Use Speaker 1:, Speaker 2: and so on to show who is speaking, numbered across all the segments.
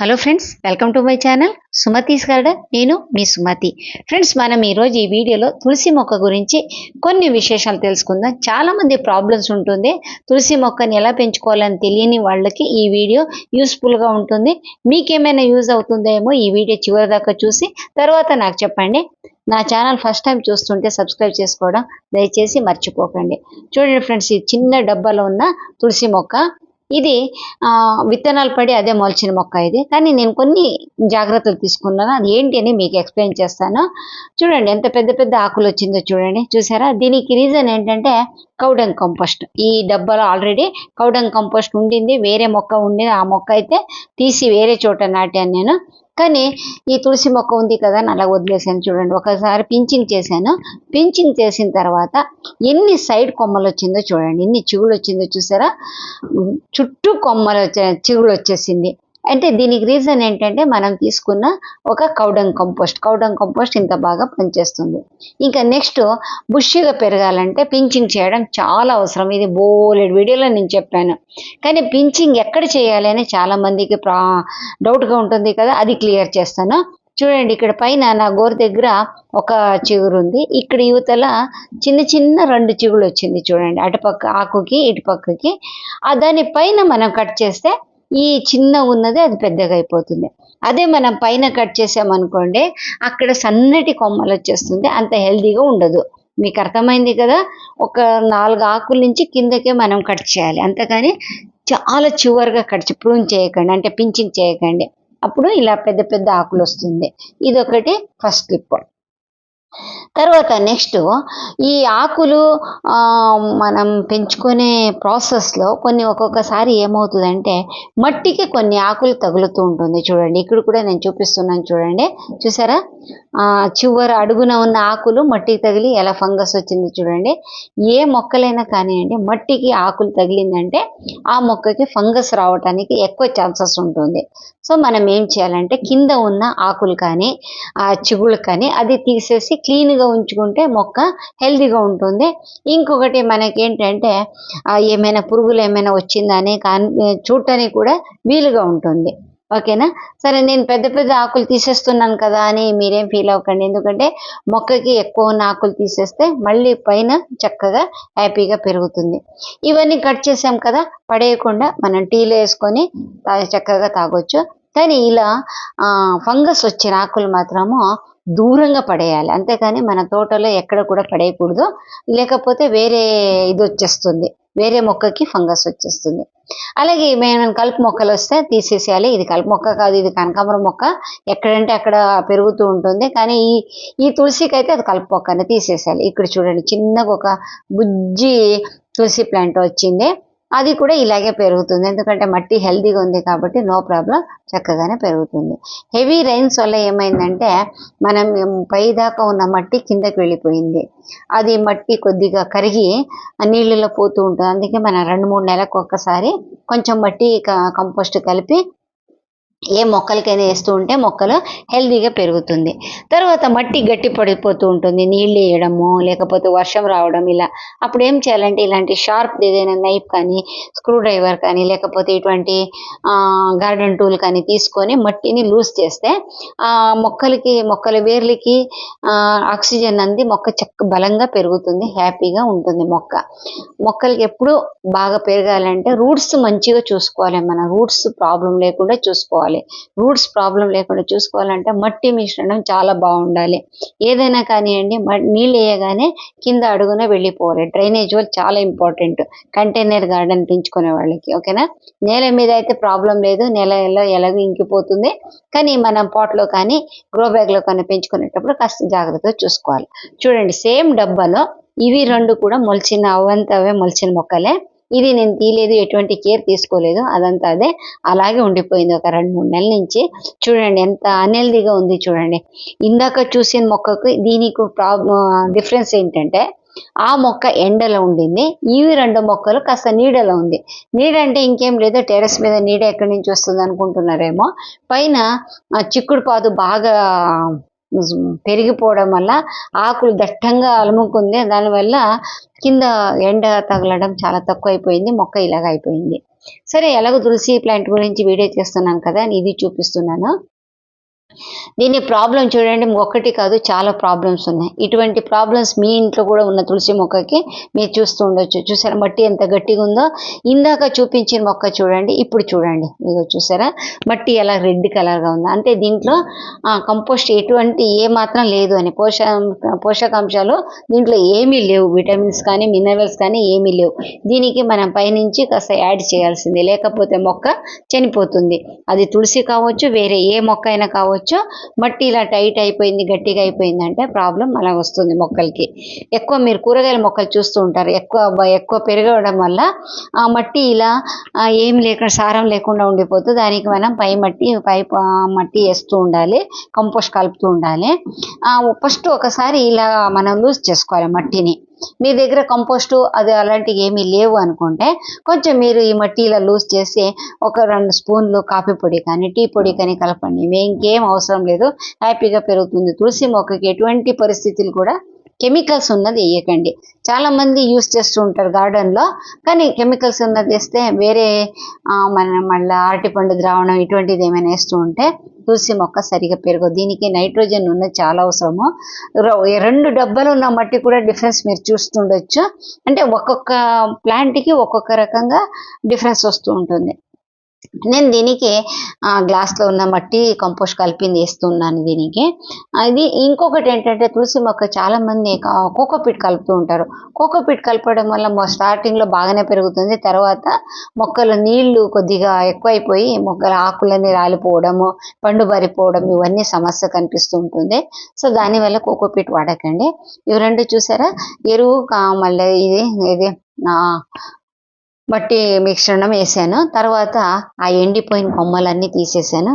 Speaker 1: Hello friends welcome to my channel Sumathi's garden నేను మీ Sumathi friends మనం ఈరోజు ఈ వీడియోలో తులసి మొక్క గురించి కొన్ని విశేషాలు తెలుసుకుందాం. చాలామంది ప్రాబ్లమ్స్ ఉంటుంది. తులసి మొక్కని ఎలా పెంచుకోవాలని తెలియని వాళ్ళకి ఈ వీడియో యూస్ఫుల్గా ఉంటుంది. మీకేమైనా యూజ్ అవుతుందేమో ఈ వీడియో చివరి దాకా చూసి తర్వాత నాకు చెప్పండి. నా ఛానల్ ఫస్ట్ టైం చూస్తుంటే సబ్స్క్రైబ్ చేసుకోవడం దయచేసి మర్చిపోకండి. చూడండి ఫ్రెండ్స్ ఈ చిన్న డబ్బాలో ఉన్న తులసి మొక్క. ఇది విత్తనాలు పడి అదే మొలిచిన మొక్క ఇది. కానీ నేను కొన్ని జాగ్రత్తలు తీసుకున్నాను. అది ఏంటి అని మీకు ఎక్స్ప్లెయిన్ చేస్తాను. చూడండి ఎంత పెద్ద పెద్ద ఆకులు వచ్చిందో చూడండి. చూసారా? దీనికి రీజన్ ఏంటంటే కౌడంగ్ కంపోస్ట్. ఈ డబ్బాలో ఆల్రెడీ కౌడంగ్ కంపోస్ట్ ఉండింది. వేరే మొక్క ఉండింది. ఆ మొక్క అయితే తీసి వేరే చోట నాటాను నేను. కానీ ఈ తులసి మొక్క ఉంది కదా అని అలా వదిలేసాను చూడండి. ఒకసారి పించింగ్ చేశాను. పించింగ్ చేసిన తర్వాత ఎన్ని సైడ్ కొమ్మలు వచ్చిందో చూడండి. ఎన్ని చిగుళ్ళు వచ్చిందో చూసారా? చుట్టూ కొమ్మలు వచ్చే చిగుళ్ళు వచ్చేసింది. అంటే దీనికి రీజన్ ఏంటంటే మనం తీసుకున్న ఒక కౌడంగ్ కంపోస్ట్ కౌడంగ్ కంపోస్ట్ ఇంత బాగా పనిచేస్తుంది. ఇంకా నెక్స్ట్ బుష్గా పెరగాలంటే పించింగ్ చేయడం చాలా అవసరం. ఇది బోలెడ్ వీడియోలో నేను చెప్పాను. కానీ పించింగ్ ఎక్కడ చేయాలి అని చాలామందికి ప్రా డౌట్గా ఉంటుంది కదా అది క్లియర్ చేస్తాను. చూడండి ఇక్కడ పైన నా గోరు దగ్గర ఒక చిగురు ఉంది. ఇక్కడ యువతల చిన్న చిన్న రెండు చిగులు వచ్చింది చూడండి. అటుపక్క ఆకుకి ఇటుపక్కకి. ఆ దాని పైన మనం కట్ చేస్తే ఈ చిన్న ఉన్నది అది పెద్దగా అయిపోతుంది. అదే మనం పైన కట్ చేసామనుకోండి అక్కడ సన్నటి కొమ్మలు వచ్చేస్తుంది అంత హెల్దీగా ఉండదు. మీకు అర్థమైంది కదా? ఒక నాలుగు ఆకుల నుంచి కిందకే మనం కట్ చేయాలి. అంతేకాని చాలా చివరిగా కట్ ప్రూన్ చేయకండి అంటే పించింగ్ చేయకండి. అప్పుడు ఇలా పెద్ద పెద్ద ఆకులు వస్తుంది. ఇదొకటి ఫస్ట్ క్లిప్ తర్వాత నెక్స్ట్ ఈ ఆకులు మనం పెంచుకునే ప్రాసెస్లో కొన్ని ఒక్కొక్కసారి ఏమవుతుందంటే మట్టికి కొన్ని ఆకులు తగులుతూ ఉంటుంది చూడండి. ఇక్కడ కూడా నేను చూపిస్తున్నాను చూడండి. చూసారా? చివరి అడుగున ఉన్న ఆకులు మట్టికి తగిలి ఎలా ఫంగస్ వచ్చింది చూడండి. ఏ మొక్కలైనా కానివ్వండి మట్టికి ఆకులు తగిలిందంటే ఆ మొక్కకి ఫంగస్ రావడానికి ఎక్కువ ఛాన్సెస్ ఉంటుంది. సో మనం ఏం చేయాలంటే కింద ఉన్న ఆకులు కానీ ఆ చిగుళ్ళు కానీ అది తీసేసి క్లీన్గా ఉంచుకుంటే మొక్క హెల్తీగా ఉంటుంది. ఇంకొకటి మనకేంటంటే ఏంటంటే ఏమైనా పురుగులు ఏమైనా వచ్చిందా అని కాన్ చూడటానికి కూడా వీలుగా ఉంటుంది. ఓకేనా? సరే నేను పెద్ద పెద్ద ఆకులు తీసేస్తున్నాను కదా అని మీరేం ఫీల్ అవ్వకండి. ఎందుకంటే మొక్కకి ఎక్కువ ఉన్న ఆకులు తీసేస్తే మళ్ళీ పైన చక్కగా హ్యాపీగా పెరుగుతుంది. ఇవన్నీ కట్ చేసాం కదా పడేయకుండా మనం టీలో వేసుకొని చక్కగా తాగొచ్చు. కానీ ఇలా ఫంగస్ వచ్చిన ఆకులు మాత్రము దూరంగా పడేయాలి. అంతేకాని మన తోటలో ఎక్కడ కూడా పడేయకూడదు. లేకపోతే వేరే ఇది వచ్చేస్తుంది. వేరే మొక్కకి ఫంగస్ వచ్చేస్తుంది. అలాగే మేము కలుపు మొక్కలు వస్తే తీసేసేయాలి. ఇది కలుపు మొక్క కాదు ఇది కనకాంబరం మొక్క. ఎక్కడంటే అక్కడ పెరుగుతూ ఉంటుంది. కానీ ఈ ఈ తులసికి అయితే అది కలుపు మొక్కని తీసేసేయాలి. ఇక్కడ చూడండి చిన్నగా ఒక బుజ్జి తులసి ప్లాంట్ వచ్చింది. అది కూడా ఇలాగే పెరుగుతుంది. ఎందుకంటే మట్టి హెల్దీగా ఉంది కాబట్టి నో ప్రాబ్లం చక్కగానే పెరుగుతుంది. హెవీ రైన్స్ వల్ల ఏమైందంటే మనం పై దాకా ఉన్న మట్టి కిందకి వెళ్ళిపోయింది. అది మట్టి కొద్దిగా కరిగి నీళ్ళలో పోతూ ఉంటుంది. అందుకే మనం రెండు మూడు నెలలకు ఒక్కసారి కొంచెం మట్టి క- కంపోస్ట్ కలిపి ఏ మొక్కలకైనా వేస్తూ ఉంటే మొక్కలు హెల్తీగా పెరుగుతుంది. తర్వాత మట్టి గట్టి పడిపోతూ ఉంటుంది. నీళ్ళు వేయడము లేకపోతే వర్షం రావడం ఇలా. అప్పుడు ఏం చేయాలంటే ఇలాంటి షార్ప్ ఏదైనా నైఫ్ కానీ స్క్రూ డ్రైవర్ కానీ లేకపోతే ఇటువంటి గార్డెన్ టూల్ కానీ తీసుకొని మట్టిని లూజ్ చేస్తే ఆ మొక్కలకి మొక్కల వేర్లకి ఆక్సిజన్ అంది మొక్క చక్క బలంగా పెరుగుతుంది హ్యాపీగా ఉంటుంది మొక్క. మొక్కలకి ఎప్పుడు బాగా పెరగాలంటే రూట్స్ మంచిగా చూసుకోవాలి మన. రూట్స్ ప్రాబ్లం లేకుండా చూసుకోవాలి. రూట్స్ ప్రాబ్లం లేకుండా చూసుకోవాలంటే మట్టి మిశ్రణం చాలా బాగుండాలి. ఏదైనా కానివ్వండి మ- నీళ్ళు వేయగానే కింద అడుగున వెళ్ళిపోవాలి. డ్రైనేజ్ వాళ్ళు చాలా ఇంపార్టెంట్. కంటైనర్ గార్డెన్ పెంచుకునే వాళ్ళకి ఓకేనా? నేల మీద అయితే ప్రాబ్లం లేదు. నేలలో ఎలాగో ఇంకిపోతుంది. కానీ మనం పాట్లో కానీ గ్రో బ్యాగ్లో కానీ పెంచుకునేటప్పుడు కాస్త జాగ్రత్తగా చూసుకోవాలి. చూడండి సేమ్ డబ్బాలో ఇవి రెండు కూడా మొలిచిన అవంతవే మొలిచిన మొక్కలే. ఇది నేను తీయలేదు ఎటువంటి కేర్ తీసుకోలేదు. అదంతా అదే అలాగే ఉండిపోయింది ఒక రెండు మూడు నెలల నుంచి. చూడండి ఎంత అన్హెల్దీగా ఉంది చూడండి. ఇందాక చూసిన మొక్కకు దీనికి ప్రాబ్లం డిఫరెన్స్ ఏంటంటే ఆ మొక్క ఎండలో ఉండింది ఇవి రెండు మొక్కలు కాస్త నీడలో ఉంది. నీడ అంటే ఇంకేం లేదు టెర్రస్ మీద నీడ ఎక్కడి నుంచి వస్తుంది అనుకుంటున్నారేమో. పైన చిక్కుడు పాదు బాగా పెరిగిపోవడం వల్ల ఆకులు దట్టంగా అలుముకుంది. దానివల్ల కింద ఎండ తగలడం చాలా తక్కువ అయిపోయింది మొక్క ఇలాగ అయిపోయింది సరే ఎలాగో తులసి ప్లాంట్ గురించి వీడియో చేస్తున్నాను కదా అని ఇది చూపిస్తున్నాను. దీని ప్రాబ్లం చూడండి ఒక్కటి కాదు చాలా ప్రాబ్లమ్స్ ఉన్నాయి. ఇటువంటి ప్రాబ్లమ్స్ మీ ఇంట్లో కూడా ఉన్న తులసి మొక్కకి మీరు చూస్తూ ఉండొచ్చు. చూసారా మట్టి ఎంత గట్టిగా ఉందో? ఇందాక చూపించిన మొక్క చూడండి ఇప్పుడు చూడండి. మీరు చూసారా మట్టి ఎలా రెడ్ కలర్గా ఉందో. అంటే దీంట్లో కంపోస్ట్ ఎటువంటి ఏ మాత్రం లేదు అని. పోష పోషకాంశాలు దీంట్లో ఏమీ లేవు. విటమిన్స్ కానీ మినరల్స్ కానీ ఏమీ లేవు. దీనికి మనం పైనుంచి కాస్త యాడ్ చేయాల్సిందే. లేకపోతే మొక్క చనిపోతుంది. అది తులసి కావచ్చు వేరే ఏ మొక్క అయినా కావచ్చు. మట్టి ఇలా టైట్ అయిపోయింది గట్టిగా అయిపోయింది అంటే ప్రాబ్లం అలా వస్తుంది మొక్కలకి. ఎక్కువ మీరు కూరగాయల మొక్కలు చూస్తూ ఉంటారు. ఎక్కువ ఎక్కువ పెరగడం వల్ల ఆ మట్టి ఇలా ఏం లేకుండా సారం లేకుండా ఉండిపోతుంది దానికి మనం పై మట్టి పై మట్టి వేస్తూ ఉండాలి. కంపోస్ట్ కలుపుతూ ఉండాలి. ఫస్ట్ ఒకసారి ఇలా మనం లూజ్ చేసుకోవాలి మట్టిని. మీ దగ్గర కంపోస్టు అది అలాంటివి ఏమీ లేవు అనుకుంటే కొంచెం మీరు ఈ మట్టి ఇలా లూజ్ చేసి ఒక రెండు స్పూన్లు కాఫీ పొడి కానీ టీ పొడి కానీ కలపండి. ఇంకేం అవసరం లేదు. హ్యాపీగా పెరుగుతుంది. తులసి మొక్కకి ఎటువంటి పరిస్థితులు కూడా కెమికల్స్ ఉన్నది వేయకండి. చాలా మంది యూస్ చేస్తూ ఉంటారు గార్డెన్లో కానీ కెమికల్స్ ఉన్నది వేస్తే వేరే మన మళ్ళీ అరటిపండు ద్రావణం ఇటువంటిది ఏమైనా వేస్తూ ఉంటే తులసి మొక్క సరిగా పెరగదు దీనికి నైట్రోజన్ ఉన్నది చాలా అవసరము. రెండు డబ్బాలు ఉన్న మట్టి కూడా డిఫరెన్స్ మీరు చూస్తుండొచ్చు. అంటే ఒక్కొక్క ప్లాంట్కి కి ఒక్కొక్క రకంగా డిఫరెన్స్ వస్తూ ఉంటుంది. నేను దీనికి గ్లాస్లో లో ఉన్న మట్టి కంపోస్ట్ కలిపింది వేస్తున్నాను దీనికి. అది ఇంకొకటి ఏంటంటే తులసి మొక్క చాలా మంది కోకోపీట్ కలుపుతూ ఉంటారు. కోకోపీట్ కలపడం వల్ల మొ- లో బాగానే పెరుగుతుంది. తర్వాత మొక్కలు నీళ్ళు కొద్దిగా ఎక్కువైపోయి మొక్కల ఆకులన్నీ రాలిపోవడము పండు బారిపోవడం ఇవన్నీ సమస్య కనిపిస్తూ ఉంటుంది. సో దానివల్ల కోకోపీట్ వాడకండి. ఇవి రెండు చూసారా? ఎరువు కా- మళ్ళీ ఇది ఇది బట్టి మట్టి మిశ్రణం వేసాను. తర్వాత ఆ ఎండిపోయిన కొమ్మలన్నీ తీసేసాను.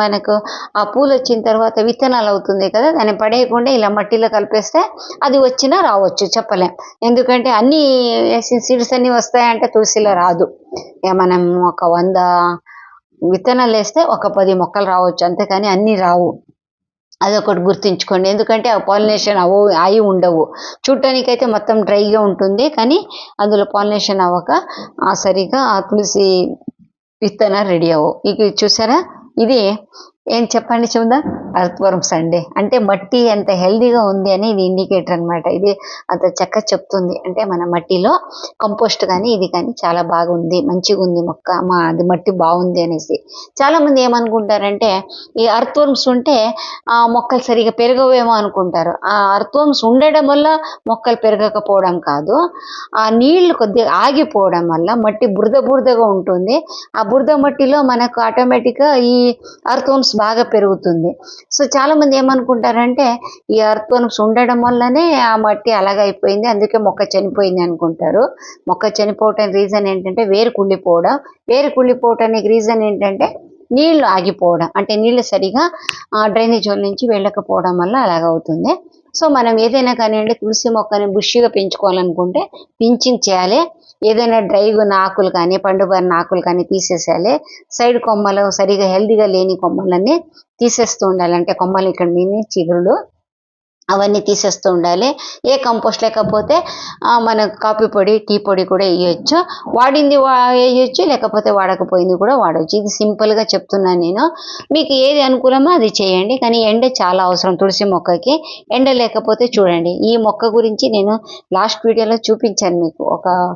Speaker 1: మనకు ఆ పూలు వచ్చిన తర్వాత విత్తనాలు అవుతుంది కదా దాన్ని పడేయకుండా ఇలా మట్టిలో కలిపేస్తే అది వచ్చినా రావచ్చు చెప్పలేం. ఎందుకంటే అన్ని వేసిన సీడ్స్ అన్ని వస్తాయంటే తులసిలో రాదు. మనం ఒక వంద విత్తనాలు వేస్తే ఒక పది మొక్కలు రావచ్చు. అంతేకాని అన్నీ రావు. అదొకటి గుర్తుంచుకోండి. ఎందుకంటే ఆ పాలినేషన్ అవ అయి ఉండవు. చూడటానికైతే మొత్తం డ్రైగా ఉంటుంది. కానీ అందులో పాలినేషన్ అవ్వక ఆ సరిగా ఆ తులసి విత్తనాలు రెడీ అవ్వవు. ఇక చూసారా? ఇది ఏం చెప్పండి చూద్దాం అర్త్వర్మ్స్ అండి అంటే మట్టి ఎంత హెల్దీగా ఉంది అని ఇది ఇండికేటర్ అనమాట ఇది అంత చక్క చెప్తుంది. అంటే మన మట్టిలో కంపోస్ట్ కానీ ఇది కానీ చాలా బాగుంది. మంచిగా ఉంది మొక్క. మా అది మట్టి బాగుంది అనేసి. చాలామంది ఏమనుకుంటారంటే ఈ అర్త్వర్మ్స్ ఉంటే ఆ మొక్కలు సరిగా పెరగవేమో అనుకుంటారు. ఆ అర్త్వర్మ్స్ ఉండడం వల్ల మొక్కలు పెరగకపోవడం కాదు. ఆ నీళ్ళు కొద్దిగా ఆగిపోవడం వల్ల మట్టి బురద బురదగా ఉంటుంది. ఆ బురద మట్టిలో మనకు ఆటోమేటిక్గా ఈ అర్త్వర్మ్స్ బాగా పెరుగుతుంది. సో చాలామంది ఏమనుకుంటారంటే ఈ అర్త్వర్మ్స్ ఉండడం వల్లనే ఆ మట్టి అలాగైపోయింది అందుకే మొక్క చనిపోయింది అనుకుంటారు. మొక్క చనిపోవటం రీజన్ ఏంటంటే వేరు కుళ్ళిపోవడం. వేరు కుళ్ళిపోవటానికి రీజన్ ఏంటంటే నీళ్ళు ఆగిపోవడం. అంటే నీళ్ళు సరిగా డ్రైనేజ్ నుంచి వెళ్ళకపోవడం వల్ల అలాగవుతుంది. సో మనం ఏదైనా కానివ్వండి తులసి మొక్కని బుష్గా పెంచుకోవాలనుకుంటే పించింగ్ చేయాలి. ఏదైనా డ్రైగున్న ఆకులు కానీ పండుబారిన ఆకులు కానీ తీసేసేయాలి. సైడ్ కొమ్మలు సరిగా హెల్దీగా లేని కొమ్మలన్నీ తీసేస్తూ ఉండాలి. అంటే కొమ్మలు ఇక్కడ మీని చిగురులు అవన్నీ తీసేస్తూ ఉండాలి. ఏ కంపోస్ట్ లేకపోతే మన కాఫీ పొడి టీ పొడి కూడా వేయొచ్చు. వాడింది వా- వేయొచ్చు లేకపోతే వాడకపోయింది కూడా వాడవచ్చు ఇది సింపుల్గా చెప్తున్నాను నేను. మీకు ఏది అనుకూలమో అది చేయండి. కానీ ఎండ చాలా అవసరం తులసి మొక్కకి. ఎండ లేకపోతే చూడండి. ఈ మొక్క గురించి నేను లాస్ట్ వీడియోలో చూపించాను మీకు. ఒక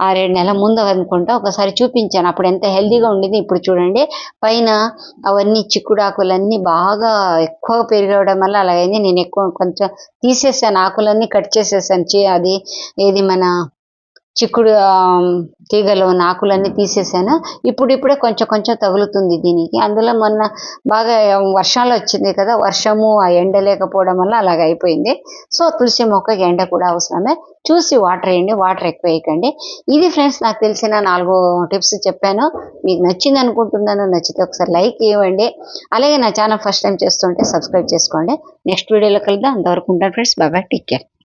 Speaker 1: ఆరేడు నెలల ముందు అనుకుంటా ఒకసారి చూపించాను. అప్పుడు ఎంత హెల్దీగా ఉండేది ఇప్పుడు చూడండి. పైన అవన్నీ చిక్కుడాకులన్నీ బాగా ఎక్కువ పెరగడం వల్ల అలాగైంది. నేను ఎక్కువ కొంచెం తీసేసాను. ఆకులన్నీ కట్ చేసేసాను. చే అది ఏది మన చిక్కుడు తీగలు ఉన్న ఆకులన్నీ తీసేసాను. ఇప్పుడు ఇప్పుడే కొంచెం కొంచెం తగులుతుంది దీనికి. అందులో మొన్న బాగా వర్షాలు వచ్చింది కదా వర్షము ఆ ఎండ లేకపోవడం వల్ల అలాగ అయిపోయింది. సో తులసి మొక్కకి ఎండ కూడా అవసరమే. చూసి వాటర్ వేయండి వాటర్ ఎక్కువ వేయకండి. ఇది ఫ్రెండ్స్ నాకు తెలిసిన నాలుగు టిప్స్ చెప్పాను. మీకు నచ్చింది అనుకుంటున్నాను నచ్చితే ఒకసారి లైక్ ఇవ్వండి. అలాగే నా ఛానల్ ఫస్ట్ టైం చేస్తుంటే సబ్స్క్రైబ్ చేసుకోండి. నెక్స్ట్ వీడియోలో కలుద్దాం. అంతవరకు ఉంటాను ఫ్రెండ్స్. బాబాయ్ టేక్ కేర్.